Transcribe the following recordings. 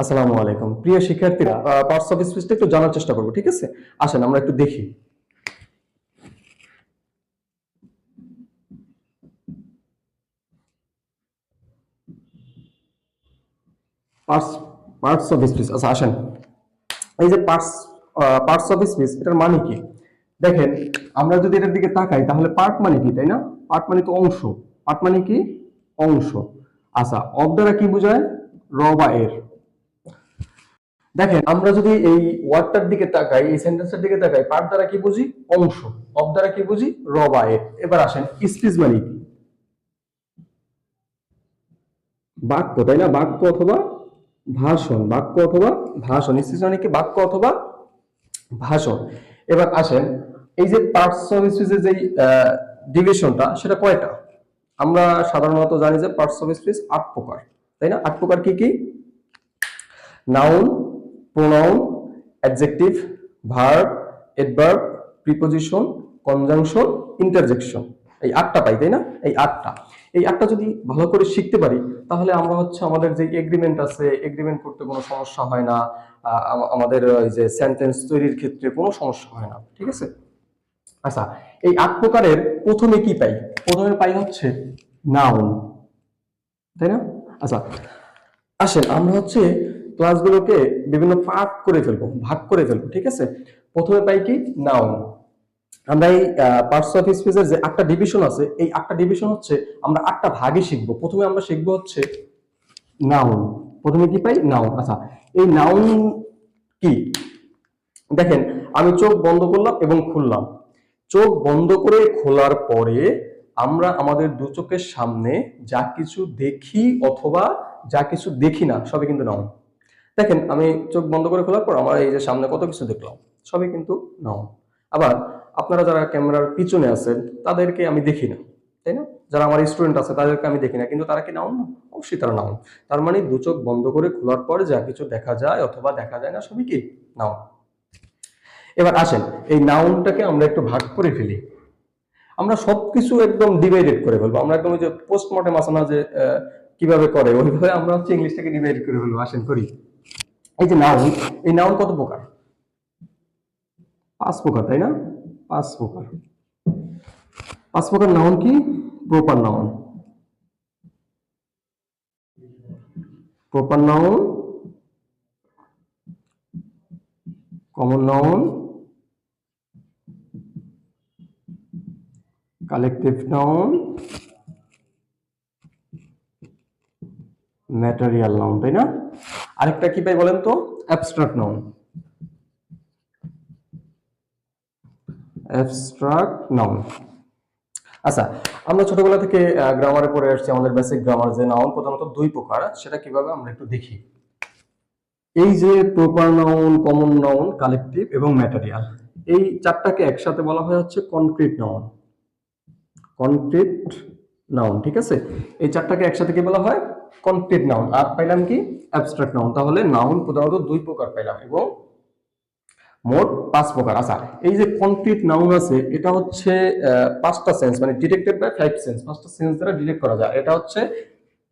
আসসালামু আলাইকুম। প্রিয় শিক্ষার্থীরা পার্টস অফ স্পিচটা একটু জানার চেষ্টা করব, ঠিক আছে? আসেন, আমরা একটু দেখি। পার্টস পার্টস অফ স্পিচ আচ্ছা আসেন। এই যে পার্টস পার্টস অফ স্পিচ এটার মানে কি? দেখেন, আমরা যদি এটার দিকে তাকাই, তাহলে পার্ট মানে কি, তাই না? পার্ট মানে তো অংশ। পার্ট মানে কি? অংশ। আচ্ছা অফ দ্বারা কি বোঝায়? র এর। দেখেন, আমরা যদি এই ওয়ার্ডটার দিকে তাকাই, এই সেন্টেন্সের দিকে তাকাই পার্ট দ্বারা কি বুঝি? অংশ। অফ দ্বারা কি বুঝি? র বা এর এবার আসেন স্পিচ মানে কি? বাক্য, তাই না? বাক্য অথবা ভাষণ। বাক্য অথবা ভাষণ। স্পিচ মানে কি? বাক্য অথবা ভাষণ। এবার আসেন, এই যে পার্টস অফ স্পিচের যে ডিভিশনটা সেটা কয়টা? আমরা সাধারণত জানি যে পার্টস অফ স্পিচ আট প্রকার। তাই না? আট প্রকার কি কি? Noun pronoun adjective verb adverb preposition conjunction interjection এই আটটা পাই, তাই না? এই আটটা। এই আটটা যদি ভালো করে শিখতে পারি, তাহলে আমরা হচ্ছে আমাদের যে এগ্রিমেন্ট আছে এগ্রিমেন্ট করতে কোনো সমস্যা হয় না। আমাদের ওই যে সেন্টেন্স তৈরির ক্ষেত্রে কোনো সমস্যা হয় না, ঠিক আছে? আচ্ছা এই আট প্রকারের প্রথমে কি পাই? প্রথমে পাই হচ্ছে নাউন তাই না? আচ্ছা আসেন, আমরা হচ্ছে ক্লাসগুলোকে বিভিন্ন পার্ট করে ফেলব, ভাগ করে ফেলব, ঠিক আছে? প্রথমে পাই কি? নাউন আমরা এই পার্টস অফ স্পিচের যে আটটা ডিভিশন আছে, এই আটটা ডিভিশন হচ্ছে আমরা আটটা ভাগই শিখব। প্রথমে আমরা শিখব হচ্ছে নাউন প্রথমে কি পাই? নাউন আচ্ছা এই নাউন কি? দেখেন, আমি চোখ বন্ধ করলাম এবং খুললাম। চোখ বন্ধ করে খোলার পরে আমরা আমাদের দু চোখের সামনে যা কিছু দেখি অথবা যা কিছু দেখি না, সবই কিন্তু নাউন দেখেন, আমি চোখ বন্ধ করে খোলার পর আমার এই যে সামনে কত কিছু দেখলাম, সবই কিন্তু নাউন আবার আপনারা যারা ক্যামেরার পিছনে আছেন, তাদেরকে আমি দেখি না, তাই না? যারা আমার স্টুডেন্ট আছে, তাদেরকে আমি দেখি না, কিন্তু তারা কি নাউন না অবশ্যই তারা নাউন তার মানে দু চোখ বন্ধ করে খোলার পরে যা কিছু দেখা যায় অথবা দেখা যায় না, সবই কি নাউন এবার আসেন, এই নাউনটাকে আমরা একটু ভাগ করে ফেলি। আমরা সবকিছু একদম ডিভাইডেড করে ফেলব। আমরা একদম ওই যে পোস্টমর্টেম আছে না যে কীভাবে করে, ওইভাবে আমরা হচ্ছে ইংলিশটাকে ডিভাইড করে ফেলব। আসেন, করি। এই যে নাউন, এই নাউন কত প্রকার? পাঁচ প্রকার, তাই না? পাঁচ প্রকার। পাঁচ প্রকার নাউন কি? Proper noun. Proper noun, common noun, collective noun, material noun, তাই না? আরেকটা কি পাই বলেন তো? অ্যাবস্ট্রাক্ট নাউন অ্যাবস্ট্রাক্ট নাউন আচ্ছা আমরা ছোটবেলা থেকে গ্রামারে পড়ে আসছি আমাদের বেসিক গ্রামার যে নাউন প্রধানত দুই প্রকার সেটা কীভাবে আমরা একটু দেখি? এই যে proper noun common noun collective এবং ম্যাটেরিয়াল এই চারটাকে একসাথে বলা হয় হচ্ছে কনক্রিট নাউন কনক্রিট নাউন ঠিক আছে? এই চারটাকে একসাথে কি বলা হয়? কনক্রিট নাউন আর পাইলাম কি? অ্যাবস্ট্রাক্ট নাউন তাহলে নাউন প্রধানত দুই প্রকার পাইলাম এবং মোট পাঁচ প্রকার। আচ্ছা এই যে কনক্রিট নাউন আছে, এটা হচ্ছে পাঁচটা সেন্স মানে ডিটেক্টেড বাই ফাইভ সেন্স পাঁচটা সেন্স দ্বারা ডিটেক্ট করা যায়। এটা হচ্ছে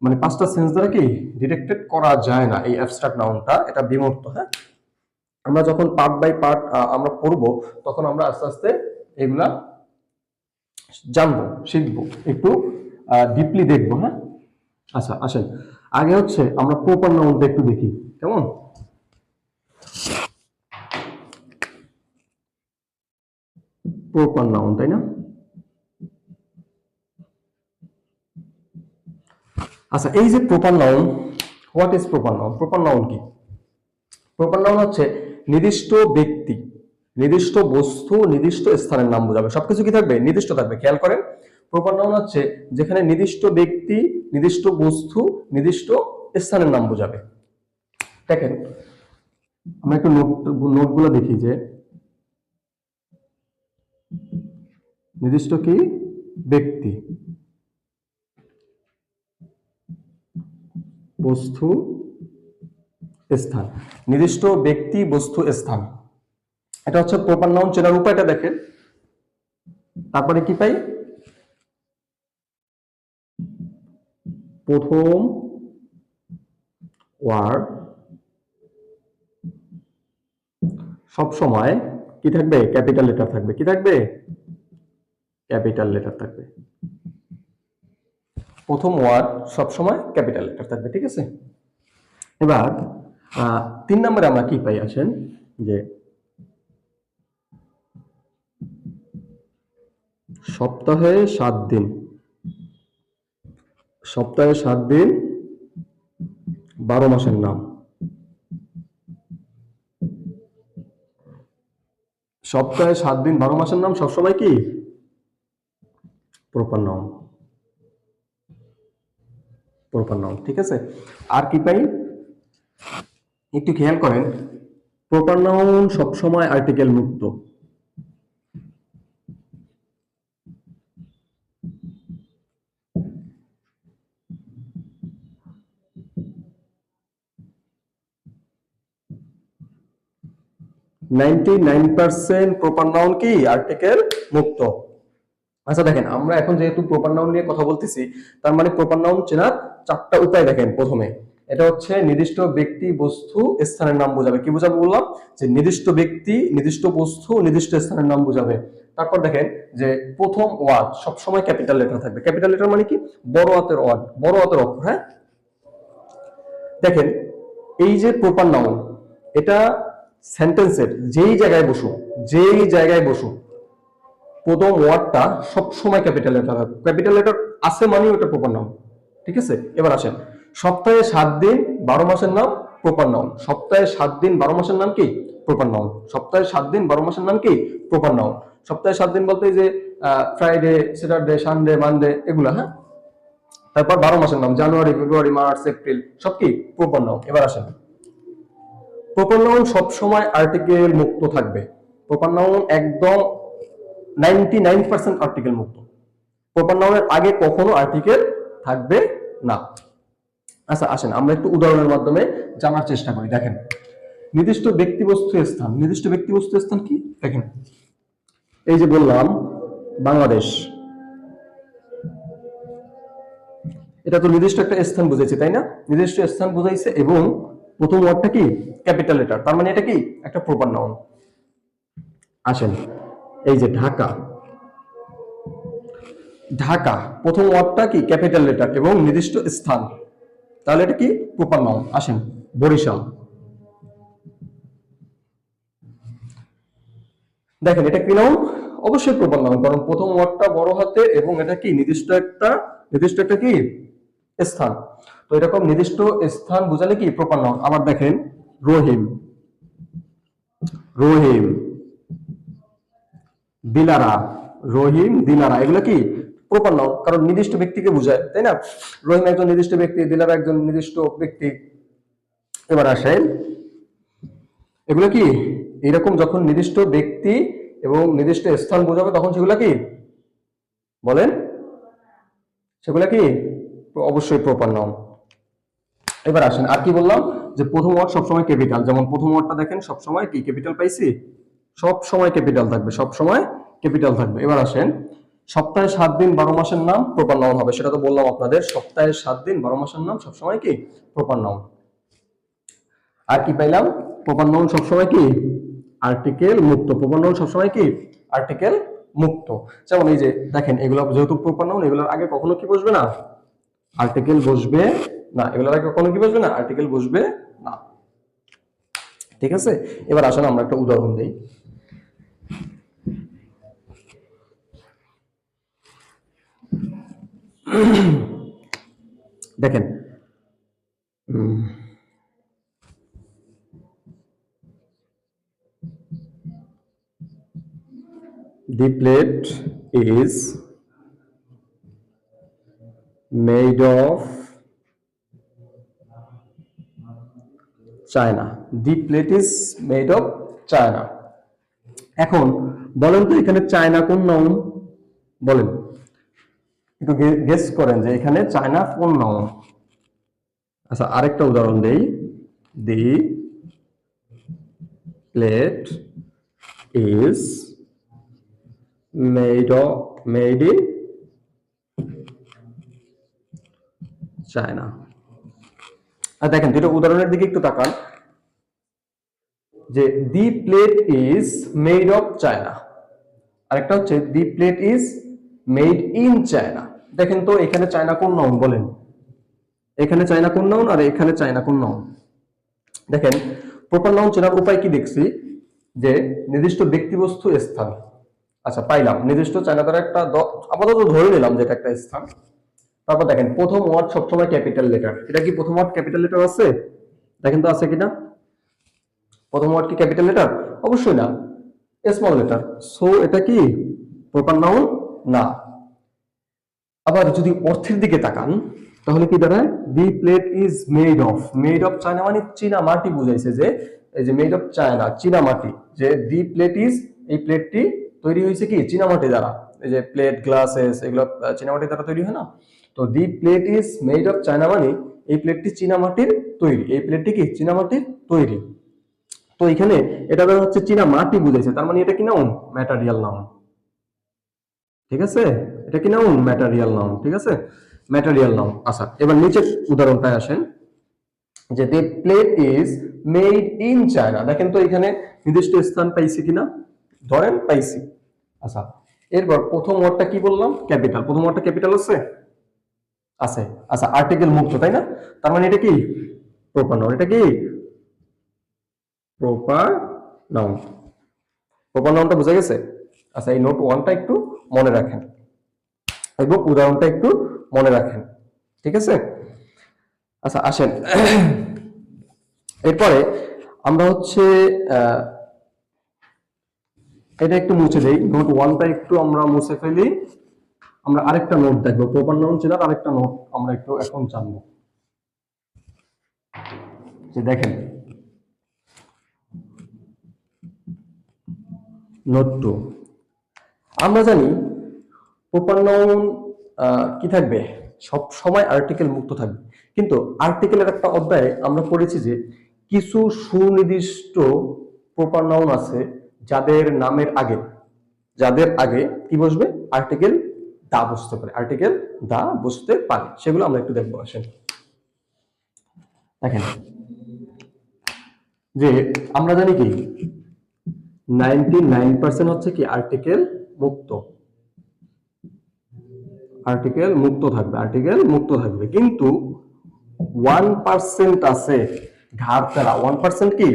মানে পাঁচটা সেন্স দ্বারা কি? ডিটেক্টেড করা যায় না এই অ্যাবস্ট্রাক্ট নাউনটা এটা বিমূর্ত হ্যাঁ? আমরা যখন পার্ট বাই পার্ট আমরা পড়ব, তখন আমরা আস্তে আস্তে এগুলা জানব, শিখব, একটু ডিপলি দেখব হ্যাঁ? আচ্ছা আসেন। আগে হচ্ছে আমরা প্রপার নাউনটা একটু দেখি। কেমন? প্রপার নাউন, তাই না? আচ্ছা এই যে proper noun, what is proper noun? Proper noun কি? প্রপার নাউন হচ্ছে নির্দিষ্ট ব্যক্তি, নির্দিষ্ট বস্তু, নির্দিষ্ট স্থানের নাম বোঝাবে। সবকিছু কি থাকবে? নির্দিষ্ট থাকবে, খেয়াল করেন। প্রপার নাউন হচ্ছে যেখানে নির্দিষ্ট ব্যক্তি নির্দিষ্ট বস্তু, নির্দিষ্ট স্থানের নাম বোঝাবে। দেখেন, আমরা একটু নোট নোটগুলো দেখি যে, নির্দিষ্ট কি? ব্যক্তি। বস্তু, স্থান। নির্দিষ্ট ব্যক্তি, বস্তু, স্থান। এটা হচ্ছে প্রপার নাউন চেনার উপায়টা দেখেন। তারপরে কি পাই? প্রথম ওয়ার্ড সব সময় কি থাকবে? ক্যাপিটাল লেটার থাকবে। কি থাকবে? ক্যাপিটাল লেটার থাকবে। প্রথম ওয়ার্ড সব সময় ক্যাপিটাল লেটার থাকবে, ঠিক আছে? এবার তিন নম্বরে আমরা কি পাই আসেন যে সপ্তাহে সাত দিন। সপ্তাহে সাত দিন, বারো মাসের নাম। সপ্তাহে সাত দিন, বারো মাসের নাম সবসময় কি? প্রপার নাম। প্রপার নাম, ঠিক আছে? আর কি পাই? একটু খেয়াল করেন, প্রপার নাউন সবসময় আর্টিকেল মুক্ত। নাইন পার্সেন্ট কি? মুক্ত। আচ্ছা দেখেন, আমরা এখন যেহেতু নিয়ে কথা বলতেছি, তার মানে চারটা উপায় দেখেন প্রথমে। এটা হচ্ছে নির্দিষ্ট ব্যক্তি, বস্তু, স্থানের নাম বোঝাবে। কি বোঝাবে বললাম? যে নির্দিষ্ট ব্যক্তি, নির্দিষ্ট বস্তু, নির্দিষ্ট স্থানের নাম বোঝাবে। তারপর দেখেন যে প্রথম ওয়ার্ড, সবসময় ক্যাপিটাল লেটার থাকবে। ক্যাপিটাল লেটার মানে কি? বড় হাতের ওয়ার্ড, বড় হাতের অক্ষর হ্যাঁ? দেখেন, এই যে প্রপার নাউন এটা সেন্টেন্সের যেই জায়গায় বসুক, যেই জায়গায় বসুক, প্রথম ওয়ার্ডটা সবসময় ক্যাপিটাল লেটার হবে ক্যাপিটাল লেটার আছে মানে ওটা প্রপার নাম ঠিক আছে? এবার আসেন। সপ্তাহে সাত দিন, বারো মাসের নাম প্রপার নাউন সপ্তাহে সাত দিন, বারো মাসের নাম কি? প্রপার নাউন সপ্তাহে সাত দিন, বারো মাসের নাম কি? প্রপার নাউন সপ্তাহে সাত দিন বলতে যে ফ্রাইডে স্যাটারডে সানডে মানডে এগুলা হ্যাঁ? তারপর বারো মাসের নাম জানুয়ারি ফেব্রুয়ারি মার্চ এপ্রিল সব কি? প্রপার নাউন এবার আসেন। প্রপার নাউন সবসময় আর্টিকেল মুক্ত থাকবে। প্রপার নাউন একদম নাইনটি নাইন পার্সেন্ট আর্টিকেল মুক্ত। প্রপার নাউনের আগে কখনো আর্টিকেল থাকবে না। আচ্ছা আসেন, আমরা একটু উদাহরণের মাধ্যমে জানার চেষ্টা করি। দেখেন, নির্দিষ্ট ব্যক্তিবস্তু স্থান, নির্দিষ্ট ব্যক্তিবস্তু স্থান কি? দেখেন, এই যে বললাম, বাংলাদেশ। এটা তো নির্দিষ্ট একটা স্থান বুঝাইছে, তাই না? নির্দিষ্ট স্থান বুঝাইছে এবং প্রথম ওয়ার্ডটা কি? ক্যাপিটাল লেটার তার মানে এটা কি? একটা প্রপার নাউন আসেন। এই যে ঢাকা। ঢাকা। প্রথম ওয়ার্ডটা কি? ক্যাপিটাল লেটার এবং নির্দিষ্ট স্থান। তাহলে এটা কি? প্রপার নাউন আসেন। বরিশাল। দেখেন, এটা কি নাউন অবশ্যই প্রপার নাউন কারণ প্রথম ওয়ার্ডটা বড় হাতে এবং এটা কি? নির্দিষ্ট একটা নির্দিষ্ট একটা কি? স্থান। তো এরকম নির্দিষ্ট স্থান বোঝালে কি? প্রপার নাউন আবার দেখেন, রহিম। রহিম। দিলারা। রহিম, দিলারা। এগুলো কি? প্রপার নাউন কারণ নির্দিষ্ট ব্যক্তিকে বোঝায়, তাই না? রহিম একজন নির্দিষ্ট ব্যক্তি, দিলারা একজন নির্দিষ্ট ব্যক্তি। এবার আসেন। এগুলো কি? এরকম যখন নির্দিষ্ট ব্যক্তি এবং নির্দিষ্ট স্থান বোঝাবে, তখন সেগুলো কি? বলেন। সেগুলো কি? অবশ্যই প্রপার নাউন এবার আসেন, আর কি বললাম? যে প্রথম ওয়ার্ড সবসময় ক্যাপিটাল যেমন প্রথম ওয়ার্ডটা দেখেন, সবসময় কি ক্যাপিটাল পাইছি? সব সময় ক্যাপিটাল থাকবে সব সময় ক্যাপিটাল থাকবে। এবার আসেন, সপ্তাহে সাত দিন বারো মাসের নাম প্রপার নাউন হবে। সেটা তো বললাম আপনাদের, সপ্তাহে সাত দিন বারো মাসের নাম সবসময় কি? প্রপার নাউন আর কি পাইলাম? প্রপার নাউন সবসময় কি? আর্টিকেল মুক্ত। প্রপার নাউন সবসময় কি? আর্টিকেল মুক্ত। যেমন এই যে দেখেন, এগুলো যেহেতু প্রপার নাউন এগুলোর আগে কখনো কি বসবে না? আর্টিকেল বসবে না, এগুলোর আগে কখনো কি বসবে? না আর্টিকেল বসবে না। ঠিক আছে? এবার আসলে আমরা একটা উদাহরণ দিই। দেখেন The plate is made of China. The plate is made of China. এখন, বলেন তো এখানে চায়না কোন নাউন বলেন। একটু গেস করেন যে এখানে চায়না কোন নাউন আচ্ছা আরেকটা উদাহরণ দেই। The plate is made of, made in China. আর দেখেন দুটো উদাহরণের দিকে একটু তাকান। যে the plate is made of China. আরেকটা হচ্ছে the plate is made in China. দেখেন তো এখানে চায়না কোন নাউন বলেন? এখানে চায়না কোন নাউন আর এখানে চায়না কোন নাউন দেখেন প্রপার নাউন চেনার উপায় কি দেখছি? যে নির্দিষ্ট ব্যক্তিবস্তু স্থান। আচ্ছা পাইলাম। নির্দিষ্ট চায়না দ্বারা একটা আপাতত ধরে নিলাম যে এটা একটা স্থান। তারপর দেখেন, প্রথম ওয়ার্ড সবসময় ক্যাপিটাল লেটার এটা কি প্রথম ওয়ার্ড ক্যাপিটাল লেটার আছে? দেখেন তো আছে কিনা? প্রথম ওয়ার্ড কি ক্যাপিটাল লেটার অবশ্যই না। স্মল লেটার সো এটা কি? প্রপার নাউন না। আবার যদি অর্থের দিকে তাকান, তাহলে কি দাঁড়ায়? The plate is made of made of China মানে চীনা মাটি বুঝাইছে যে, এই যে মেড অফ চায়না চীনা মাটি, যে দি প্লেট ইজ এই প্লেটটি তৈরি হয়েছে কি? চীনা মাটি দ্বারা। এই যে প্লেট গ্লাসেস এগুলো আহ, চীনা মাটি দ্বারা তৈরি হয় না? তো the plate is made of China মানে এই প্লেটটি চীনা মাটির তৈরি। এই প্লেটটি কি? চীনা মাটির তৈরি। তো এখানে এটা ধরো হচ্ছে চীনা মাটি বুঝাইছে। তার মানে এটা কি নাউন ম্যাটারিয়াল নাউন ঠিক আছে? এটা কি নাউন ম্যাটারিয়াল নাউন ঠিক আছে? ম্যাটারিয়াল নাউন আচ্ছা এবার নিচের উদাহরণটায় আসেন। যে the plate is made in China দেখেন তো এখানে নির্দিষ্ট স্থান পাইছে কিনা? ধরেন পাইছি। আচ্ছা এরপর প্রথম ওয়ার্ডটা কি বললাম? ক্যাপিটাল প্রথম ওয়ার্ডটা ক্যাপিটাল আছে? আছে। আচ্ছা আর্টিকেল মুক্ত, তাই না? তার মানে এটা কি? প্রপার নাউন এটা কি? প্রপার নাউন প্রপার নাউনটা বোঝা গেছে? আচ্ছা এই নোট ওয়ানটা একটু মনে রাখেন। এবং উদাহরণটা একটু মনে রাখেন। ঠিক আছে? আচ্ছা আসেন। এরপরে আমরা হচ্ছে এটা একটু মুছে দেই। নোট ওয়ানটা একটু আমরা মুছে ফেলি। আমরা আরেকটা নোট দেখব। প্রপার নাউন চেনার আরেকটা নোট আমরা একটু এখন জানব। যে দেখেন নোট টু আমরা জানি প্রপার নাউন কি থাকবে? সব সময় আর্টিকেল মুক্ত থাকবে। কিন্তু আর্টিকেলের একটা অধ্যায়ে আমরা পড়েছি যে কিছু সুনির্দিষ্ট প্রপার নাউন আছে যাদের নামের আগে, যাদের আগে কি বসবে? আর্টিকেল দা বসতে পারে আর্টিকেল দা বসতে পারে। সেগুলো আমরা একটু দেখব, আসেন। দেখেন, যে আমরা জানি কি নাইনটি নাইন পার্সেন্ট হচ্ছে কি আর্টিকেল মুক্ত। আর্টিকেল মুক্ত থাকবে আর্টিকেল মুক্ত থাকবে। কিন্তু ওয়ান পার্সেন্ট আছে ঘাড়তারা ওয়ান পার্সেন্ট কি?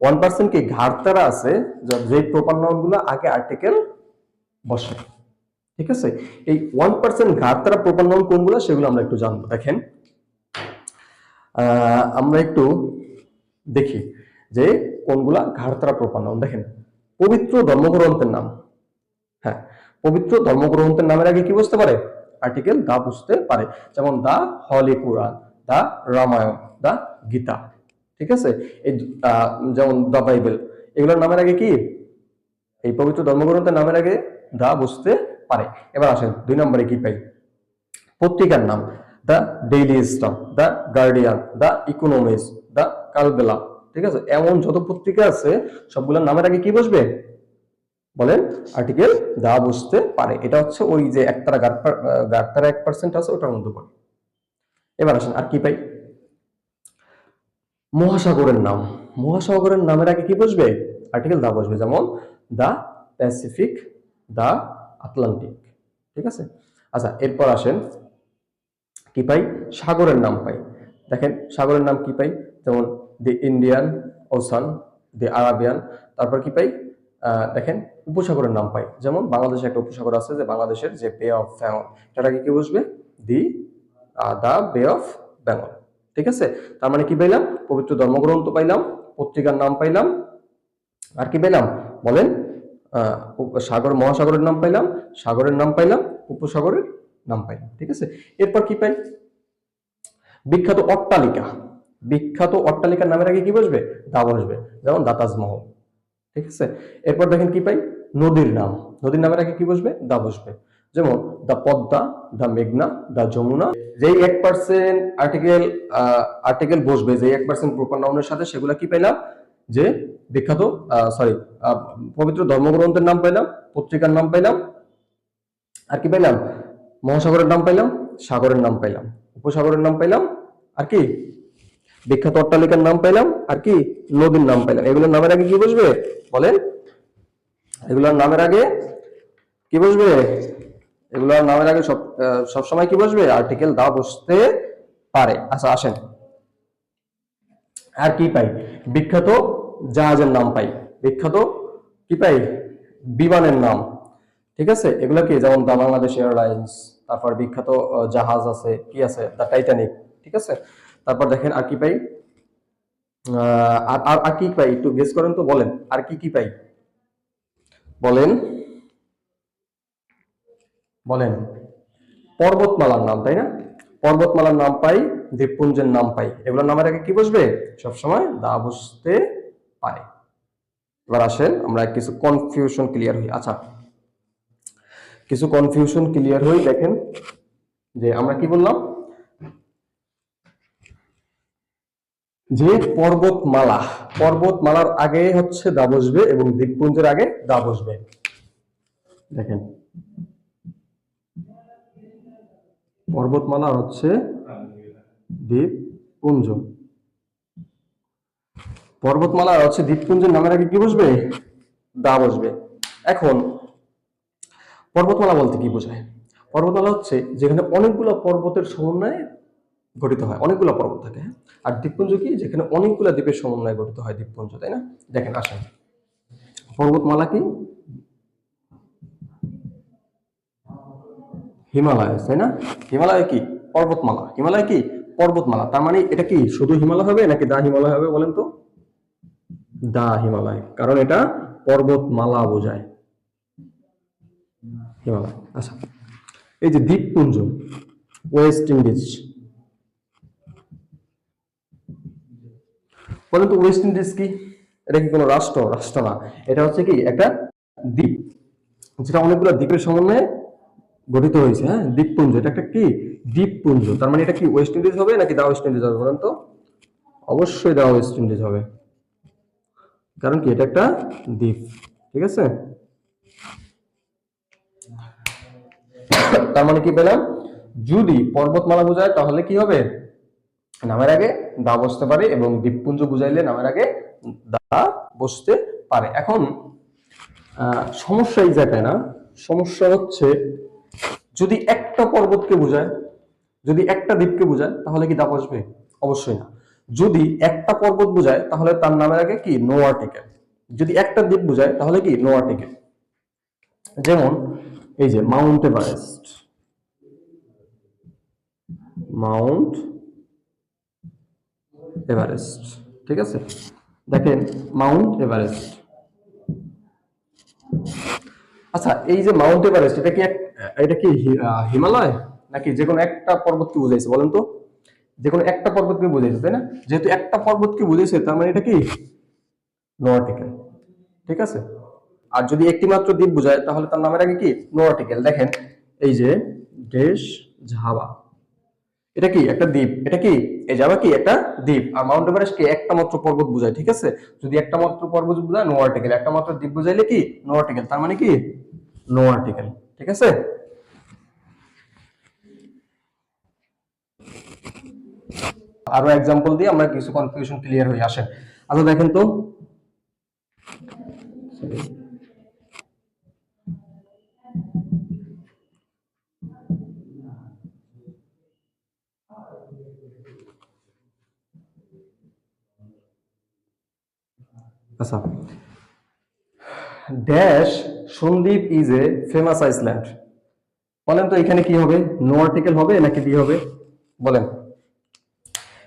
ওয়ান পার্সেন্ট কি ঘাড়তারা আছে, যা- প্রপার নাউনগুলো আগে আর্টিকেল বসে। ঠিক আছে? এই ওয়ান পার্সেন্ট ঘাড়তারা প্রপার নাউন কোনগুলো সেগুলো আমরা একটু জানব। দেখেন আমরা একটু দেখি যে কোনগুলা ঘাড়তারা প্রপার নাউন দেখেন, পবিত্র ধর্মগ্রন্থের নাম। হ্যাঁ পবিত্র ধর্মগ্রন্থের নামের আগে কি বুঝতে পারে? আর্টিকেল দা বুঝতে পারে। যেমন দা হলি কুরআন দা রামায়ণ, দা গীতা। ঠিক আছে? এই যেমন দা বাইবেল এগুলোর নামের আগে কি? এই পবিত্র ধর্মগ্রন্থের নামের আগে দা বুঝতে পারে। এবার আসেন, দুই নম্বরে কি পাই? পত্রিকার নাম the Daily Star the Guardian the Economics the Kalbela ঠিক আছে? এমন যত পত্রিকা আছে, সবগুলোর নামের আগে কি বসবে? বলেন আর্টিকেল দা বুঝতে পারে। এটা হচ্ছে ওই যে একতারা গাড়তারা এক পার্সেন্ট আছে, ওটার মধ্যে পড়ে। এবার আসেন, আর কি পাই? মহাসাগরের নাম। মহাসাগরের নামের আগে কি বসবে? আর্টিকেল দা বসবে। যেমন, দা প্যাসিফিক দা আটলান্টিক ঠিক আছে? আচ্ছা এরপর আসেন, কি পাই? সাগরের নাম পাই। দেখেন, সাগরের নাম কি পাই? যেমন, the Indian ocean the Arabian তারপর কি পাই? দেখেন, উপসাগরের নাম পাই। যেমন, বাংলাদেশে একটা উপসাগর আছে যে বাংলাদেশের যে বে অফ বেঙ্গল সেটাকে কি বসবে? দি দা বে অফ বেঙ্গল ঠিক আছে? তার মানে কি পাইলাম? পবিত্র ধর্মগ্রন্থ পাইলাম, পত্রিকার নাম পাইলাম। আর কি পেলাম বলেন সাগর, মহাসাগরের নাম পাইলাম, সাগরের নাম পাইলাম, উপসাগরের নাম পাইলাম, ঠিক আছে? এরপর কি পাই? বিখ্যাত অট্টালিকা। বিখ্যাত অট্টালিকার নামের আগে কি বসবে? দা বসবে। যেমন দা তাজমহল ঠিক আছে? এরপর দেখেন কি পাই? নদীর নাম। নদীর নামের আগে কি বসবে? দা বসবে। যেমন দ্য পদ্মা দ্য মেঘনা দ্য যমুনা। যেই এক পার্সেন্ট আর্টিকেল আর্টিকেল বসবে, যেই এক পার্সেন্ট প্রপার নাউনের সাথে সেগুলো কি পাইলাম? যে বিখ্যাত সরি পবিত্র ধর্মগ্রন্থের নাম পাইলাম, পত্রিকার নাম পাইলাম। আর কি পাইলাম? মহাসাগরের নাম পাইলাম, সাগরের নাম পাইলাম, উপসাগরের নাম পাইলাম, আর কি? বিখ্যাত অট্টালিকার নাম পাইলাম, আর কি? নদীর নাম পাইলাম। এগুলোর নামের আগে কি বসবে? বলেন। এগুলোর নামের আগে কি বসবে? এগুলোর নামের আগে সব সবসময় কি বসবে? আর্টিকেল দা বসতে পারে। আচ্ছা আসেন। আর কি পাই? বিখ্যাত জাহাজের নাম পাই। বিখ্যাত কি পাই? বিমানের নাম। ঠিক আছে? এগুলো কি? যেমন দা বাংলাদেশ এয়ারলাইন্স, তারপর বিখ্যাত জাহাজ আছে, কি আছে? The Titanic. ঠিক আছে? তারপর দেখেন, আর কি পাই? আর- আর কি পাই? একটু গেস করেন তো, বলেন। আর কি কি পাই? বলেন। বলেন, পর্বতমালার নাম, তাই না? পর্বতমালার নাম পাই, দ্বীপপুঞ্জের নাম পাই। এগুলোর নামের আগে কি বসবে? সবসময় দা বসতে পারে। এবার আসেন, আমরা কিছু কনফিউশন ক্লিয়ার হই। আচ্ছা কিছু কনফিউশন ক্লিয়ার হই, দেখেন, যে আমরা কি বললাম? যে পর্বতমালা, পর্বতমালার আগে হচ্ছে দা বসবে এবং দ্বীপপুঞ্জের আগে দা বসবে। দেখেন পর্বতমালা হচ্ছে দ্বীপপুঞ্জ পর্বতমালা হচ্ছে দ্বীপপুঞ্জের নামের আগে কি বসবে? দা বসবে। এখন পর্বতমালা বলতে কি বোঝায়? পর্বতমালা হচ্ছে যেখানে অনেকগুলো পর্বতের সমন্বয়ে গঠিত হয়, অনেকগুলো পর্বত থাকে হ্যাঁ? আর দ্বীপপুঞ্জ কি? যেখানে অনেকগুলো দ্বীপের সমন্বয়ে গঠিত হয় দ্বীপপুঞ্জ তাই না? দেখেন, আসেন। পর্বতমালা কি? হিমালয় তাই না? হিমালয় কি? পর্বতমালা। হিমালয় কি? পর্বতমালা। তার মানে এটা কি শুধু হিমালয় হবে নাকি দা হিমালয় হবে বলেন তো? দা হিমালয়। কারণ এটা পর্বতমালা বোঝায়। হিমালয়। আচ্ছা। এই যে দ্বীপপুঞ্জ, ওয়েস্ট ইন্ডিজ। বলেন তো ওয়েস্ট ইন্ডিজ কি? এটা কি কোনো রাষ্ট্র? রাষ্ট্র না। এটা হচ্ছে কি একটা দ্বীপ। যেটা অনেকগুলো দ্বীপের সমন্বয়ে গঠিত হয়েছে হ্যাঁ? দ্বীপপুঞ্জ, এটা একটা কি? দ্বীপপুঞ্জ। তার মানে এটা কি ওয়েস্ট ইন্ডিজ হবে নাকি দা ওয়েস্ট ইন্ডিজ হবে বলেন তো? অবশ্যই দা ওয়েস্ট ইন্ডিজ হবে। কারণ কি? এটা একটা দ্বীপ, ঠিক আছে? তার মানে কি পেলাম? যদি পর্বতমালা বোঝায়, তাহলে কি হবে? নামের আগে দা বসতে পারে এবং দ্বীপপুঞ্জ বুঝাইলে নামের আগে দা বসতে পারে। এখন সমস্যা এই জায়গায় না। সমস্যা হচ্ছে যদি একটা পর্বতকে বোঝায়, যদি একটা দ্বীপকে বোঝায়, তাহলে কি দা বসবে অবশ্যই না। যদি একটা পর্বত বোঝায়, তাহলে তার নামের আগে কি? নো আর্টিকেল যদি একটা দ্বীপ বোঝায়, তাহলে কি? নো আর্টিকেল যেমন এই যে মাউন্ট এভারেস্ট। Mount Everest. ঠিক আছে? দেখেন, মাউন্ট এভারেস্ট। আচ্ছা এই যে মাউন্ট এভারেস্ট, এটা কি এক- এটা কি হিমালয়? নাকি যে কোনো একটা পর্বতকে বুঝাইছে বলেন তো? যে কোনো একটা পর্বতকে বুঝাইছে, তাই না? যেহেতু একটা পর্বতকে বুঝাইছে, তার মানে এটা কি? নো আর্টিকেল ঠিক আছে? আর যদি একটি মাত্র দ্বীপ বোঝায়, তাহলে তার নামের আগে কি? নো আর্টিকেল দেখেন, এই যে দেশ ঝাবা, এটা কি? একটা দ্বীপ। এটা কি? এই যাবা কি? একটা দ্বীপ। আর মাউন্ট এভারেস্ট কি? একটা মাত্র পর্বত বোঝায়, ঠিক আছে? যদি একটা মাত্র পর্বত বোঝায় নো আর্টিকেল একটা মাত্র দ্বীপ বোঝাইলে কি? নো আর্টিকেল তার মানে কি? নো আর্টিকেল ঠিক আছে? আরও এক্সাম্পল দিয়ে আমরা কিছু কনফিউশন ক্লিয়ার হয়ে আসেন। আচ্ছা দেখেন তো। আচ্ছা dash Sandwip is a famous island বলেন তো এখানে কি হবে? নো আর্টিকেল হবে নাকি কি হবে? বলেন।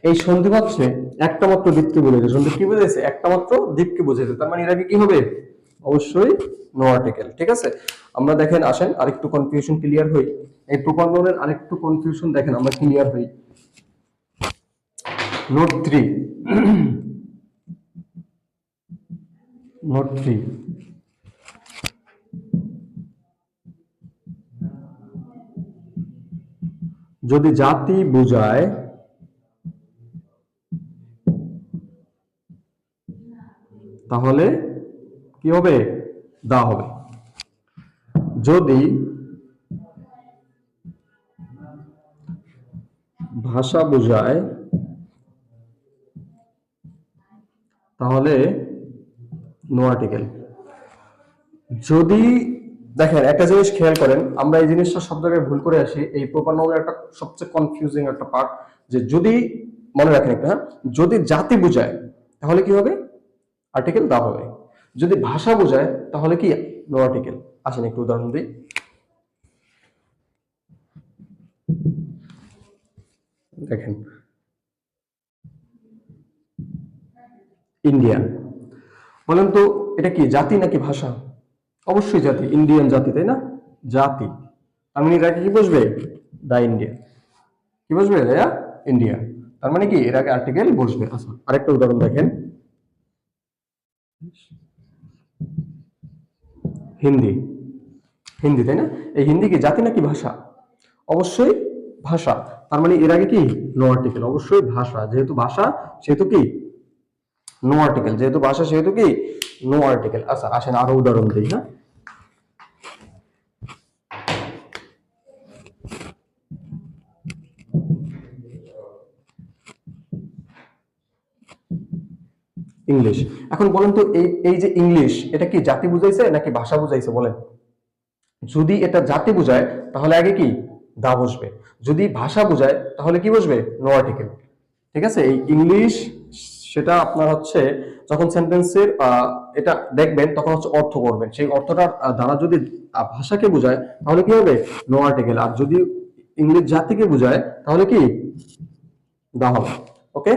এই হচ্ছে একটা মাত্র দ্বীপকে বোঝাইছে। সন্দীপ কি বোঝাইছে? একটা মাত্র দ্বীপকে বোঝাইছে। তার মানে এর আগে কি হবে? অবশ্যই নো আর্টিকেল ঠিক আছে? আমরা দেখেন, আসেন, আরেকটু কনফিউশন ক্লিয়ার হই। এই প্রকল্পের আরেকটু কনফিউশন দেখেন, আমরা ক্লিয়ার হই। নোট থ্রি নোট থ্রি যদি জাতি বুঝায়, তাহলে কি হবে? দা হবে। যদি ভাষা বোঝায়, তাহলে নো আর্টিকেল যদি দেখেন, একটা জিনিস খেয়াল করেন, আমরা এই জিনিসটা সব জায়গায় ভুল করে আসি। এই প্রপার নাউনের একটা সবচেয়ে কনফিউজিং একটা পার্ট যে যদি, মনে রাখেন একটা, যদি জাতি বোঝায়, তাহলে কি হবে? আর্টিকেল দা হবে। যদি ভাষা বোঝায়, তাহলে কি? নো আর্টিকেল আসেন, একটু উদাহরণ দিই। দেখেন। ইন্ডিয়া বলেন তো, এটা কি জাতি নাকি ভাষা? অবশ্যই জাতি ইন্ডিয়ান জাতি, তাই না? জাতি। তার মানে কি বসবে? দা ইন্ডিয়া কি বসবে? দয়া ইন্ডিয়া তার মানে কি? এর আগে আর্টিকেল বসবে। আচ্ছা আরেকটা উদাহরণ দেখেন। হিন্দি। হিন্দি, তাই না? এই হিন্দি কি জাতি নাকি ভাষা? অবশ্যই ভাষা। তার মানে এর আগে কি? নো আর্টিকেল অবশ্যই ভাষা। যেহেতু ভাষা, সেহেতু কি? নো আর্টিকেল যেহেতু ভাষা, সেহেতু কি? নো আর্টিকেল আচ্ছা আসেন, আরও উদাহরণ দিই হ্যাঁ? ইংলিশ এখন বলেন তো, এই এই যে ইংলিশ এটা কি জাতি বুঝাইছে নাকি ভাষা বুঝাইছে, বলেন? যদি এটা জাতি বোঝায়, তাহলে আগে কি? দা বসবে যদি ভাষা বোঝায়, তাহলে কি বসবে নো আর্টিকেল ঠিক আছে? এই ইংলিশ সেটা আপনার হচ্ছে যখন সেন্টেন্সের এটা দেখবেন তখন হচ্ছে অর্থ করবেন। সেই অর্থটার দ্বারা যদি ভাষাকে বোঝায়, তাহলে কি হবে? নো আর্টিকেল আর যদি ইংলিশ জাতিকে বোঝায়, তাহলে কি? দা হবে ওকে